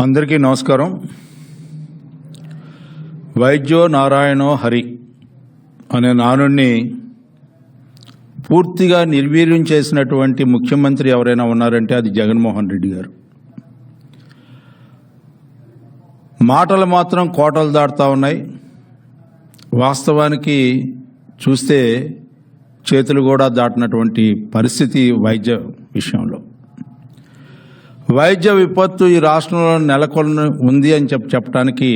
అందరికీ నమస్కారం. వైద్యో నారాయణో హరి అనే నానుణ్ణి పూర్తిగా నిర్వీర్యం చేసినటువంటి ముఖ్యమంత్రి ఎవరైనా ఉన్నారంటే అది జగన్మోహన్ రెడ్డి గారు. మాటలు మాత్రం కోటలు దాటుతా ఉన్నాయి. వాస్తవానికి చూస్తే చేతులు కూడా దాటినటువంటి పరిస్థితి వైద్య విషయంలో. వైద్య విపత్తు ఈ రాష్ట్రంలో నెలకొని ఉంది అని చెప్పి చెప్పడానికి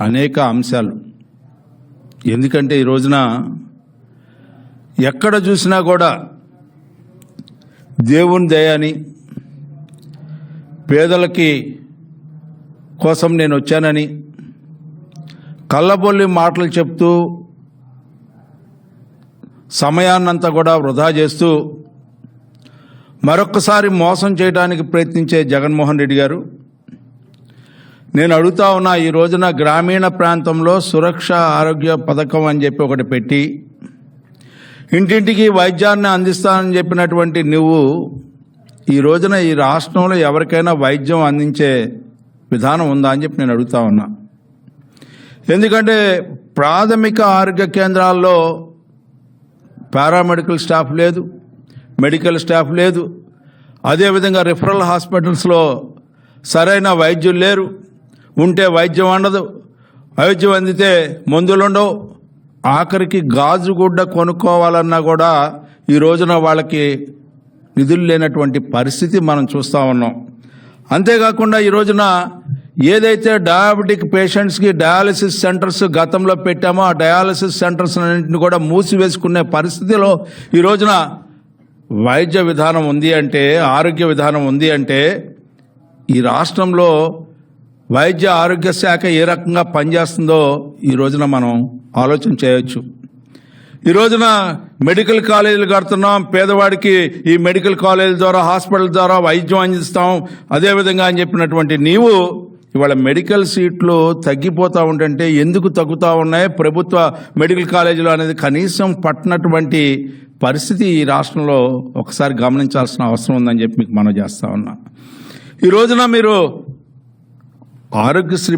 అనేక అంశాలు. ఎందుకంటే ఈ రోజున ఎక్కడ చూసినా కూడా దేవుని దయని పేదలకి కోసం నేను వచ్చానని కళ్ళబొల్లి మాటలు చెప్తూ సమయాన్నంతా కూడా వృధా చేస్తూ మరొక్కసారి మోసం చేయడానికి ప్రయత్నించే జగన్మోహన్ రెడ్డి గారు నేను అడుగుతా ఉన్నా ఈ రోజున గ్రామీణ ప్రాంతంలో సురక్ష ఆరోగ్య పథకం అని చెప్పి ఒకటి పెట్టి ఇంటింటికి వైద్యాన్ని అందిస్తానని చెప్పినటువంటి నువ్వు ఈ రోజున ఈ రాష్ట్రంలో ఎవరికైనా వైద్యం అందించే విధానం ఉందా అని చెప్పి నేను అడుగుతా ఉన్నా. ఎందుకంటే ప్రాథమిక ఆరోగ్య కేంద్రాల్లో పారామెడికల్ స్టాఫ్ లేదు మెడికల్ స్టాఫ్ లేదు. అదేవిధంగా రిఫరల్ హాస్పిటల్స్లో సరైన వైద్యులు లేరు. ఉంటే వైద్యం అందదు వైద్యం అందితే మందులు ఉండవు. ఆఖరికి గాజు గుడ్డ కొనుక్కోవాలన్నా కూడా ఈ రోజున వాళ్ళకి నిధులు లేనటువంటి పరిస్థితి మనం చూస్తూ ఉన్నాం. అంతేకాకుండా ఈ రోజున ఏదైతే డయాబెటిక్ పేషెంట్స్కి డయాలసిస్ సెంటర్స్ గతంలో పెట్టామో ఆ డయాలసిస్ సెంటర్స్ అన్నింటిని కూడా మూసివేసుకునే పరిస్థితిలో ఈ రోజున వైద్య విధానం ఉంది అంటే ఆరోగ్య విధానం ఉంది అంటే ఈ రాష్ట్రంలో వైద్య ఆరోగ్య శాఖ ఏ రకంగా పనిచేస్తుందో ఈ రోజున మనం ఆలోచన చేయొచ్చు. ఈ రోజున మెడికల్ కాలేజీలు కడుతున్నాం పేదవాడికి ఈ మెడికల్ కాలేజీల ద్వారా హాస్పిటల్ ద్వారా వైద్యం అందిస్తాం అదేవిధంగా అని చెప్పినటువంటి నీవు ఇవాళ మెడికల్ సీట్లు తగ్గిపోతూ ఉంటుంటే ఎందుకు తగ్గుతూ ఉన్నాయి? ప్రభుత్వ మెడికల్ కాలేజీలు అనేది కనీసం పట్టినటువంటి పరిస్థితి ఈ రాష్ట్రంలో ఒకసారి గమనించాల్సిన అవసరం ఉందని చెప్పి మీకు మనం చేస్తా ఉన్నా. ఈ రోజున మీరు ఆరోగ్యశ్రీ